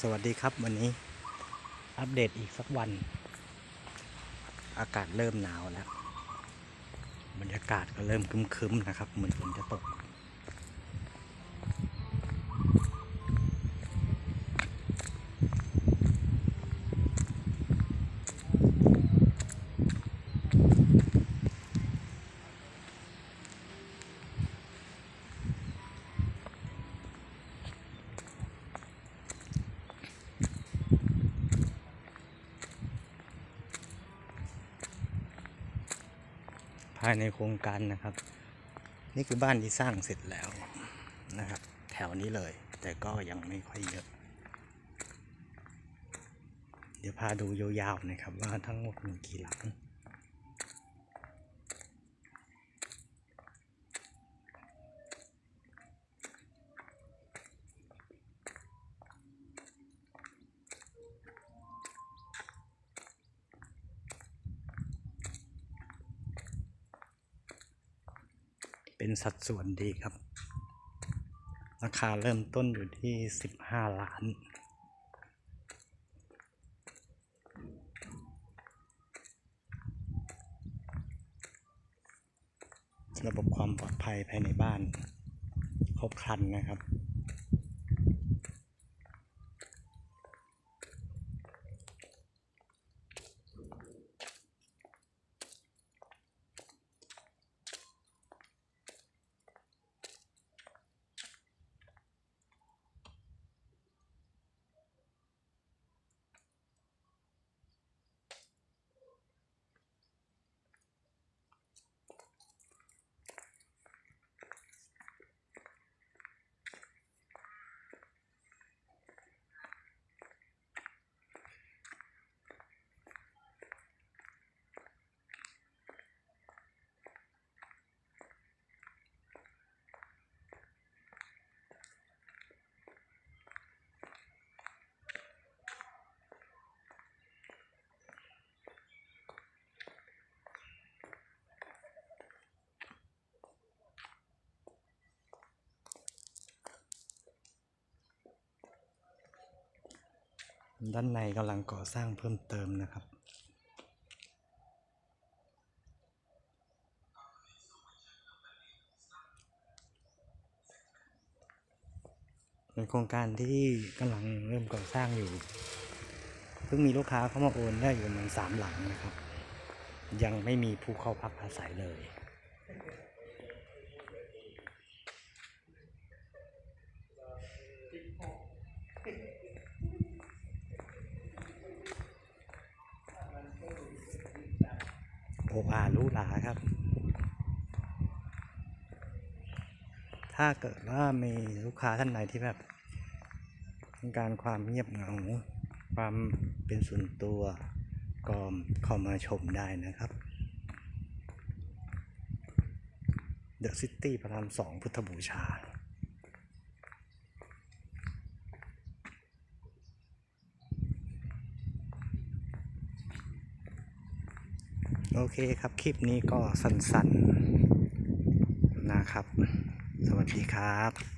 สวัสดีครับวันนี้อัปเดตอีกสักวัน อากาศเริ่มหนาวแล้ว บรรยากาศก็เริ่มคึมๆนะครับ เหมือนฝนจะตกายในโครงการนะครับ นี่คือบ้านที่สร้างเสร็จแล้วนะครับ แถวนี้เลย แต่ก็ยังไม่ค่อยเยอะ เดี๋ยวพาดูยาวๆนะครับว่าทั้งหมดมีกี่หลัง เป็นสัดส่วนดีครับ ราคาเริ่มต้นอยู่ที่ 15 ล้าน ระบบความปลอดภัยภายในบ้าน ครบครันนะครับ ด้านในกำลังก่อสร้างเพิ่มเติมนะครับ เป็นโครงการที่กำลังเริ่มก่อสร้างอยู่ เพิ่งมีลูกค้าเข้ามาโอนได้อยู่ประมาณสามหลังนะครับ ยังไม่มีผู้เข้าพักอาศัยเลย โอ้อารู้หลาครับ ถ้าเกิดว่ามีลูกค้าท่านไหนที่แบบต้องการความเงียบเหงา ความเป็นส่วนตัวก็เข้ามาชมได้นะครับ The City พระรามสองพุทธบูชา โอเคครับ คลิปนี้ก็สั้นๆนะครับ สวัสดีครับ